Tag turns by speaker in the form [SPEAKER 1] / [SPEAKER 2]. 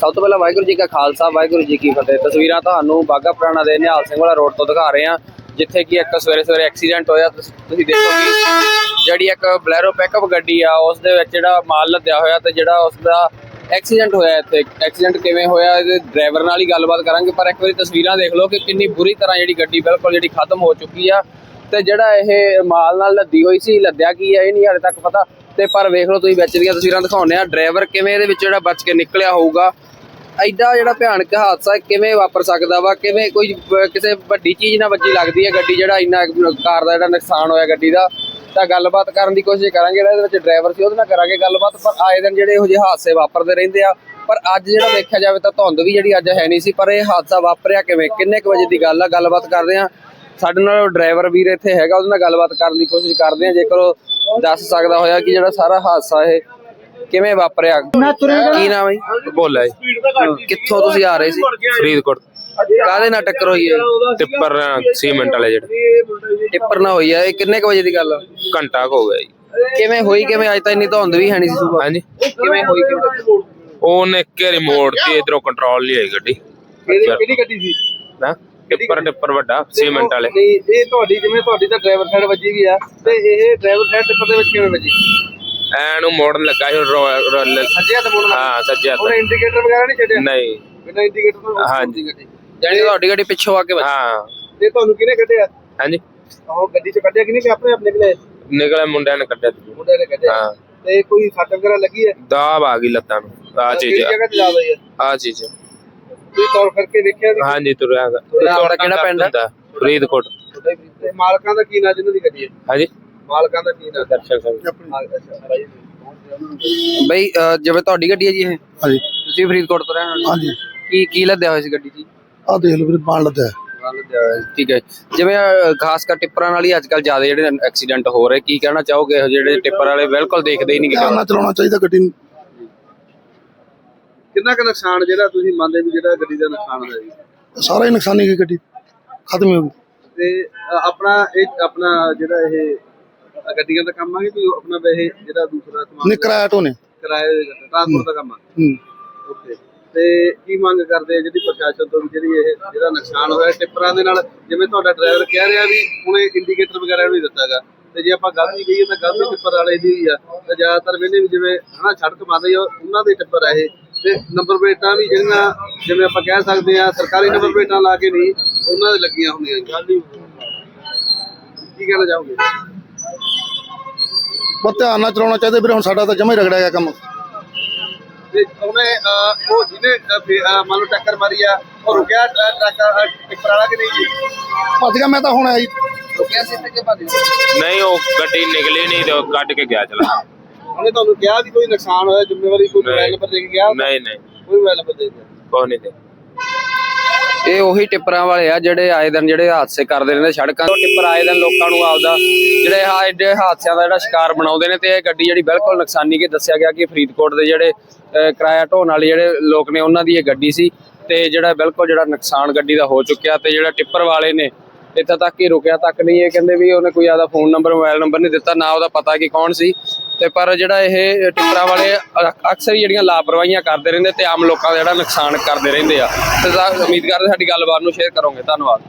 [SPEAKER 1] ਸਭ ਤੋਂ ਪਹਿਲਾਂ ਵਾਹਿਗੁਰੂ ਜੀ ਕਾ ਖਾਲਸਾ, ਵਾਹਿਗੁਰੂ ਜੀ ਕੀ ਫਤਿਹ। ਤਸਵੀਰਾਂ ਤੁਹਾਨੂੰ ਬਾਗਾ ਪੁਰਾਣਾ ਦੇ ਨਿਹਾਲ ਸਿੰਘ ਵਾਲਾ ਰੋਡ ਤੋਂ ਦਿਖਾ ਰਹੇ ਹਾਂ, ਜਿੱਥੇ ਕਿ ਇੱਕ ਸਵੇਰੇ ਸਵੇਰੇ ਐਕਸੀਡੈਂਟ ਹੋਇਆ। ਤੁਸੀਂ ਤੁਸੀਂ ਦੇਖੋ ਕਿ ਜਿਹੜੀ ਇੱਕ ਬਲੈਰੋ ਪਿਕਅਪ ਗੱਡੀ ਆ, ਉਸ ਦੇ ਵਿੱਚ ਜਿਹੜਾ ਮਾਲ ਲੱਦਿਆ ਹੋਇਆ ਤੇ ਜਿਹੜਾ ਉਸ ਦਾ ਐਕਸੀਡੈਂਟ ਹੋਇਆ ਇੱਥੇ। ਐਕਸੀਡੈਂਟ ਕਿਵੇਂ ਹੋਇਆ, ਇਹਦੇ ਡਰਾਈਵਰ ਨਾਲ ਹੀ ਗੱਲਬਾਤ ਕਰਾਂਗੇ, ਪਰ ਇੱਕ ਵਾਰੀ ਤਸਵੀਰਾਂ ਦੇਖ ਲਓ ਕਿ ਕਿੰਨੀ ਬੁਰੀ ਤਰ੍ਹਾਂ ਜਿਹੜੀ ਗੱਡੀ ਬਿਲਕੁਲ ਜਿਹੜੀ ਖਤਮ ਹੋ ਚੁੱਕੀ ਆ। ਤੇ ਜਿਹੜਾ ਇਹ ਮਾਲ ਨਾਲ ਲੱਦੀ ਹੋਈ ਸੀ, ਲੱਦਿਆ ਕੀ ਆ, ਇਹ ਨਹੀਂ ਹਾਲੇ ਤੱਕ ਪਤਾ। ਤੇ ਪਰ ਵੇਖ ਲਓ ਤੁਸੀਂ ਵਿੱਚ ਦੀਆਂ ਤਸਵੀਰਾਂ ਦਿਖਾਉਂਦੇ ਆ ਡਰਾਈਵਰ ਕਿਵੇਂ ਇਹਦੇ ਵਿੱਚ ਜਿਹੜਾ ਬਚ ਕੇ ਨਿਕਲਿਆ ਹੋਊਗਾ। ਐਡਾ ਜਿਹੜਾ ਭਿਆਨਕ ਹਾਦਸਾ ਕਿਵੇਂ ਵਾਪਰ ਸਕਦਾ ਵਾ? ਕਿਵੇਂ ਕੋਈ ਕਿਸੇ ਵੱਡੀ ਚੀਜ਼ ਨਾਲ ਵੱਜੀ ਲੱਗਦੀ ਹੈ ਗੱਡੀ ਜਿਹੜਾ ਇੰਨਾ ਕਾਰ ਦਾ ਜਿਹੜਾ ਨੁਕਸਾਨ ਹੋਇਆ ਗੱਡੀ ਦਾ। ਤਾਂ ਗੱਲਬਾਤ ਕਰਨ ਦੀ ਕੋਸ਼ਿਸ਼ ਕਰਾਂਗੇ, ਜਿਹੜਾ ਇਹਦੇ ਵਿੱਚ ਡਰਾਈਵਰ ਸੀ ਉਹਦੇ ਨਾਲ ਕਰਾਂਗੇ ਗੱਲਬਾਤ। ਪਰ ਆਏ ਦਿਨ ਜਿਹੜੇ ਇਹੋ ਜਿਹੇ ਹਾਦਸੇ ਵਾਪਰਦੇ ਰਹਿੰਦੇ ਆ। ਪਰ ਅੱਜ ਜਿਹੜਾ ਵੇਖਿਆ ਜਾਵੇ ਤਾਂ ਧੁੰਦ ਵੀ ਜਿਹੜੀ ਅੱਜ ਹੈ ਨਹੀਂ ਸੀ, ਪਰ ਇਹ ਹਾਦਸਾ ਵਾਪਰਿਆ ਕਿਵੇਂ? ਕਿੰਨੇ ਕੁ ਵਜੇ ਦੀ ਗੱਲ ਆ? ਗੱਲਬਾਤ ਕਰਦੇ ਆ ਸਾਡੇ ਨਾਲ ਡਰਾਈਵਰ ਵੀਰ ਇੱਥੇ ਹੈਗਾ ਉਹਦੇ ਨਾਲ ਗੱਲਬਾਤ ਕਰਨ ਦੀ ਕੋਸ਼ਿਸ਼ ਕਰਦੇ ਆ ਜੇਕਰ ਉਹ ਦੱਸ ਸਕਦਾ ਹੋਇਆ ਕਿ ਜਿਹੜਾ ਸਾਰਾ ਹਾਦਸਾ ਇਹ ਕਿਵੇਂ ਵਾਪਰਿਆ। ਕੀ ਨਾਮ ਹੈ?
[SPEAKER 2] ਬੋਲਾ ਜੀ।
[SPEAKER 1] ਕਿੱਥੋਂ ਤੁਸੀਂ ਆ ਰਹੇ ਸੀ?
[SPEAKER 2] ਫਰੀਦਕੋਟ
[SPEAKER 1] ਕਾਹਦੇ ਨਾਲ ਟੱਕਰ ਹੋਈ ਹੈ
[SPEAKER 2] ਟਿੱਪਰ ਸੀਮੈਂਟ ਵਾਲੇ ਜਿਹੜੇ।
[SPEAKER 1] ਟਿੱਪਰ ਨਾਲ ਹੋਈ ਹੈ। ਇਹ ਕਿੰਨੇ ਕੁ ਵਜੇ ਦੀ ਗੱਲ ਆ?
[SPEAKER 2] ਘੰਟਾ ਕੁ ਹੋ ਗਿਆ ਜੀ।
[SPEAKER 1] ਕਿਵੇਂ ਹੋਈ? ਕਿਵੇਂ ਅੱਜ ਤਾਂ ਇੰਨੀ ਧੁੰਦ ਵੀ ਹੈ ਨਹੀਂ ਸੀ ਸੁਬਾਹ
[SPEAKER 2] ਹਾਂਜੀ।
[SPEAKER 1] ਕਿਵੇਂ ਹੋਈ? ਕਿਵੇਂ?
[SPEAKER 2] ਉਹਨੇ ਇੱਕ ਰਿਮੋਟ ਤੇ ਇਧਰੋਂ ਕੰਟਰੋਲ ਲਈ ਆਈ ਗੱਡੀ।
[SPEAKER 3] ਕਿਹੜੀ ਗੱਡੀ ਸੀ?
[SPEAKER 2] ਨਾ ਟਿੱਪਰ ਟਿੱਪਰ ਵੱਡਾ ਸੀਮੈਂਟ ਵਾਲੇ।
[SPEAKER 3] ਨਹੀਂ ਇਹ ਤੁਹਾਡੀ ਜਿਵੇਂ ਤੁਹਾਡੀ ਤਾਂ ਡਰਾਈਵਰ ਸਾਈਡ ਵੱਜੀ ਗਈ ਆ ਤੇ ਇਹ ਡਰਾਈਵਰ ਸਾਈਡ ਟਿੱਪਰ ਦੇ ਵਿੱਚ ਕਿਵੇਂ ਵੱਜੀ?
[SPEAKER 2] ਐ ਨੂੰ ਮੋੜਨ ਲੱਗਾ ਸੀ ਰੋ- ਰੋ-
[SPEAKER 3] ਸੱਜੇ ਹੱਥ ਮੁੜਨਾ
[SPEAKER 2] ਹਾਂ ਸੱਜੇ ਹੱਥ।
[SPEAKER 3] ਉਹਨੇ ਇੰਡੀਕੇਟਰ ਵਗੈਰਾ ਨਹੀਂ ਛੱਡਿਆ?
[SPEAKER 2] ਨਹੀਂ।
[SPEAKER 3] ਬਿਨਾਂ ਇੰਡੀਕੇਟਰ ਤੋਂ
[SPEAKER 2] ਹਾਂਜੀ।
[SPEAKER 1] ਜਾਨੀ ਤੁਹਾਡੀ ਗੱਡੀ ਪਿੱਛੋਂ ਆ ਕੇ ਵੱਜੀ।
[SPEAKER 2] ਹਾਂ।
[SPEAKER 3] ਤੇ ਤੁਹਾਨੂੰ ਕਿਹਨੇ ਕੱਢਿਆ?
[SPEAKER 2] ਹਾਂਜੀ।
[SPEAKER 3] ਉਹ ਗੱਡੀ ਚ ਕੱਢਿਆ ਕਿ ਨਹੀਂ? ਕਿ ਆਪਣੇ ਆਪ ਨਿਕਲੇ?
[SPEAKER 2] ਨਿਕਲੇ ਮੁੰਡਿਆਂ ਨੇ ਕੱਢਿਆ। ਤੀ।
[SPEAKER 3] ਮੁੰਡੇ ਨੇ ਕੱਢਿਆ।
[SPEAKER 2] ਹਾਂ।
[SPEAKER 3] ਤੇ ਕੋਈ ਸੱਟ ਵਗੈਰਾ ਲੱਗੀ ਹੈ?
[SPEAKER 2] ਦਾਬ ਆ ਗਈ ਲੱਤਾਂ ਨੂੰ। ਆ ਚੀਜ਼
[SPEAKER 3] ਕਿਹੜੀ ਜਗ੍ਹਾ ਤੇ ਜਾ ਰਹੀ ਹੈ?
[SPEAKER 2] ਆ ਚੀਜ਼
[SPEAKER 3] ਤੁਸੀਂ ਤੌਰ ਕਰਕੇ ਵੇਖਿਆ ਨਹੀਂ
[SPEAKER 2] ਹਾਂਜੀ ਤੁਰਿਆ ਗਾ।
[SPEAKER 1] ਤੁਹਾਡਾ ਕਿਹੜਾ ਪਿੰਡ ਹੈ?
[SPEAKER 2] ਹੁੰਦਾ, ਫਰੀਦਕੋਟ।
[SPEAKER 3] ਤੇ ਮਾਲਕਾਂ ਦਾ ਕੀ ਨਾਂ ਜਿਨ੍ਹਾਂ ਦੀ ਗੱਡੀ ਹੈ?
[SPEAKER 2] ਹਾਂਜੀ?
[SPEAKER 3] ਮਾਲਕਾਂ ਦਾ ਕੀ ਨਾਂ?
[SPEAKER 2] ਦਰਸ਼ਨ ਸਿੰਘ।
[SPEAKER 3] ਅੱਛਾ ਭਾਈ
[SPEAKER 1] ਬਈ ਅਹ, ਜਿਵੇਂ ਤੁਹਾਡੀ ਗੱਡੀ ਹੈ ਜੀ ਇਹ?
[SPEAKER 4] ਹਾਂਜੀ।
[SPEAKER 1] ਤੁਸੀਂ ਫਰੀਦਕੋਟ ਤੋਂ ਰਹਿਣ ਵਾਲੇ
[SPEAKER 4] ਹਾਂਜੀ।
[SPEAKER 1] ਕੀ ਕੀ ਲੱਦਿਆ ਹੋਇਆ ਸੀ ਗੱਡੀ 'ਚ? ਜੀ
[SPEAKER 4] ਆ ਦੇਖ ਲਓ ਵੀਰੇ ਬਾਣ ਲੱਦਾ ਹੈ।
[SPEAKER 1] ਲੱਦਿਆ ਸੀ, ਠੀਕ ਹੈ ਜਿਵੇਂ ਅਹ, ਖਾਸ ਕਰ ਟਿੱਪਰਾਂ ਨਾਲ ਹੀ ਅੱਜ ਕੱਲ ਜ਼ਿਆਦਾ ਜਿਹੜੇ ਐਕਸੀਡੈਂਟ ਹੋ ਰਹੇ ਕੀ ਕਹਿਣਾ ਚਾਹੋਗੇ? ਇਹੋ ਜਿਹੜੇ ਟਿੱਪਰ ਵਾਲੇ ਬਿਲਕੁਲ ਦੇਖਦੇ ਹੀ ਨਹੀਂ
[SPEAKER 4] ਧਿਆਨ ਨਾਲ ਚਲਾਉਣਾ ਚਾਹੀਦਾ ਗੱਡੀ ਨੂੰ।
[SPEAKER 3] ਕਿੰਨਾ ਕੁ ਨੁਕਸਾਨ ਜਿਹੜਾ ਤੁਸੀਂ ਮੰਨਦੇ ਵੀ ਜਿਹੜਾ ਗੱਡੀ ਦਾ ਨੁਕਸਾਨ ਹੋਇਆ ਜੀ?
[SPEAKER 4] ਸਾਰਾ ਹੀ ਨੁਕਸਾਨੀ ਗਈ ਗੱਡੀ। ਖਤਮ ਹੋ ਗਈ।
[SPEAKER 3] ਤੇ ਅ, ਆਪਣਾ ਇਹ ਆਪਣਾ ਜਿਹੜਾ ਇਹ ਅ, ਗੱਡੀਆਂ ਦਾ ਕੰਮ ਆ ਕਿ ਕੋਈ ਆਪਣਾ ਵੈਸੇ ਜਿਹੜਾ ਦੂਸਰਾ ਸਮਾਨ
[SPEAKER 4] ਨਹੀਂ ਕਿਰਾਇਆ ਢੋਨੇ
[SPEAKER 3] ਕਿਰਾਏ ਟ੍ਰਾਂਸਪੋਰਟ ਦਾ ਕੰਮ ਆ?
[SPEAKER 4] ਹੂੰ।
[SPEAKER 3] ਓਕੇ। ਤੇ ਕੀ ਮੰਗ ਕਰਦੇ ਆ ਜਿਹੜੀ ਪ੍ਰਸ਼ਾਸਨ ਤੋਂ ਵੀ ਜਿਹੜੀ ਇਹ ਜਿਹੜਾ ਨੁਕਸਾਨ ਹੋਇਆ ਟਿੱਪਰਾਂ ਦੇ ਨਾਲ? ਜਿਵੇਂ ਤੁਹਾਡਾ ਡਰਾਈਵਰ ਕਹਿ ਰਿਹਾ ਵੀ ਉਹਨੇ ਇੰਡੀਕੇਟਰ ਵਗੈਰਾ ਵੀ ਦਿੱਤਾਗਾ। ਤੇ ਜੇ ਆਪਾਂ ਗਲਤੀ ਕਹੀਏ ਤਾਂ ਗਲਤੀ ਟਿੱਪਰ ਵਾਲੇ ਦੀ ਹੀ ਆ। ਤੇ ਜ਼ਿਆਦਾਤਰ ਵੇਲੇ ਵੀ ਜਿਵੇਂ ਹਨਾ ਸੜਕ ਬੰਦ ਆ ਉਹਨਾਂ ਦੇ ਟਿੱਪਰ ਆ ਇਹ। ਤੇ ਨੰਬਰ ਪਲੇਟਾਂ ਵੀ ਜਿਹੜੀਆਂ ਜਿਵੇਂ ਆਪਾਂ ਕਹਿ ਸਕਦੇ ਆ ਸਰਕਾਰੀ ਨੰਬਰ ਪਲੇਟਾਂ ਲਾ ਕੇ ਨਹੀਂ ਉਹਨਾਂ ਦੇ ਲੱਗੀਆਂ ਹੁੰਦੀਆਂ ਜੀ। ਕੀ ਕਹਿਣਾ ਚਾਹੋਗੇ?
[SPEAKER 4] ਪਰ ਧਿਆਨ ਨਾਲ ਚਲਾਉਣਾ ਚਾਹੀਦਾ ਵੀਰੇ ਹੁਣ ਸਾਡਾ ਤਾਂ ਜਮਾ ਹੀ ਰਗੜਿਆ ਗਿਆ ਕੰਮ।
[SPEAKER 3] ਤੇ ਉਹਨੇ ਅਹ, ਉਹ ਜਿਹਨੇ ਅਹ, ਫੇ- ਅਹ, ਮੰਨ ਲਓ ਟੱਕਰ ਮਾਰੀ ਆ ਉਹ ਰੁਕਿਆ ਅਹ, ਟਰੱਕ ਅਹ, ਟਿੱਪਰ ਵਾਲਾ ਕਿ ਨਹੀਂ ਜੀ?
[SPEAKER 4] ਭੱਜ ਗਿਆ ਮੈਂ ਤਾਂ ਹੁਣ ਆਈ।
[SPEAKER 3] ਰੁਕਿਆ ਸੀ ਤੇ ਕਿ ਭੱਜ ਗਿਆ?
[SPEAKER 2] ਨਹੀਂ ਉਹ ਗੱਡੀ ਨਿਕਲੀ ਨਹੀਂ ਤੇ ਉਹ ਕੱਢ ਕੇ ਗਿਆ ਚਲਾ।
[SPEAKER 3] ਉਹਨੇ ਤੁਹਾਨੂੰ ਕਿਹਾ ਵੀ ਕੋਈ ਨੁਕਸਾਨ ਹੋਇਆ ਜ਼ਿੰਮੇਵਾਰੀ ਕੋਈ। ਮੋਬਾਈਲ ਨੰਬਰ ਦੇ ਕੇ ਗਿਆ?
[SPEAKER 2] ਨਹੀਂ ਨਹੀਂ।
[SPEAKER 3] ਕੋਈ ਮੋਬਾਈਲ ਨੰਬਰ ਦੇ ਕੇ
[SPEAKER 2] ਕੋਈ ਨਹੀਂ ਤੇ
[SPEAKER 1] ਇਹ ਉਹੀ ਟਿੱਪਰਾਂ ਵਾਲੇ ਆ ਜਿਹੜੇ ਆਏ ਦਿਨ ਜਿਹੜੇ ਹਾਦਸੇ ਕਰਦੇ ਰਹਿੰਦੇ ਸੜਕਾਂ ਤੋਂ। ਟਿੱਪਰ ਆਏ ਦਿਨ ਲੋਕਾਂ ਨੂੰ ਆਪਦਾ ਜਿਹੜੇ ਆਹ ਐਡੇ ਹਾਦਸਿਆਂ ਦਾ ਜਿਹੜਾ ਸ਼ਿਕਾਰ ਬਣਾਉਂਦੇ ਨੇ ਤੇ ਇਹ ਗੱਡੀ ਜਿਹੜੀ ਬਿਲਕੁਲ ਨੁਕਸਾਨੀ ਕਿ ਦੱਸਿਆ ਗਿਆ ਕਿ ਫਰੀਦਕੋਟ ਦੇ ਜਿਹੜੇ ਕਿਰਾਇਆ ਢੋਣ ਵਾਲੇ ਜਿਹੜੇ ਲੋਕ ਨੇ ਉਹਨਾਂ ਦੀ ਇਹ ਗੱਡੀ ਸੀ ਤੇ ਜਿਹੜਾ ਬਿਲਕੁਲ ਜਿਹੜਾ ਨੁਕਸਾਨ ਗੱਡੀ ਦਾ ਹੋ ਚੁੱਕਿਆ ਤੇ ਜਿਹੜਾ ਟਿੱਪਰ ਵਾਲੇ ਨੇ ਇੱਥੇ ਤੱਕ ਹੀ ਰੁਕਿਆ ਤੱਕ ਨਹੀਂ। ਇਹ ਕਹਿੰਦੇ ਵੀ ਉਹਨੇ ਕੋਈ ਆਦਾ ਫੋਨ ਨੰਬਰ ਮੋਬਾਈਲ ਨੰਬਰ ਨਹੀਂ ਦਿੱਤਾ ਨਾ ਉਹਦਾ ਪਤਾ ਕਿ ਕੌਣ ਸੀ। ਤੇ ਪਰ ਜਿਹੜਾ ਇਹ ਟਿੱਪਰਾਂ ਵਾਲੇ ਅ- ਅਕਸਰ ਹੀ ਜਿਹੜੀਆਂ ਲਾਪਰਵਾਹੀਆਂ ਕਰਦੇ ਰਹਿੰਦੇ ਤੇ ਆਮ ਲੋਕਾਂ ਦਾ ਜਿਹੜਾ ਨੁਕਸਾਨ ਕਰਦੇ ਰਹਿੰਦੇ ਆ। ਤੇ ਉਮੀਦ ਕਰਦੇ ਸਾਡੀ ਗੱਲਬਾਤ ਨੂੰ ਸ਼ੇਅਰ ਕਰੋਗੇ। ਧੰਨਵਾਦ।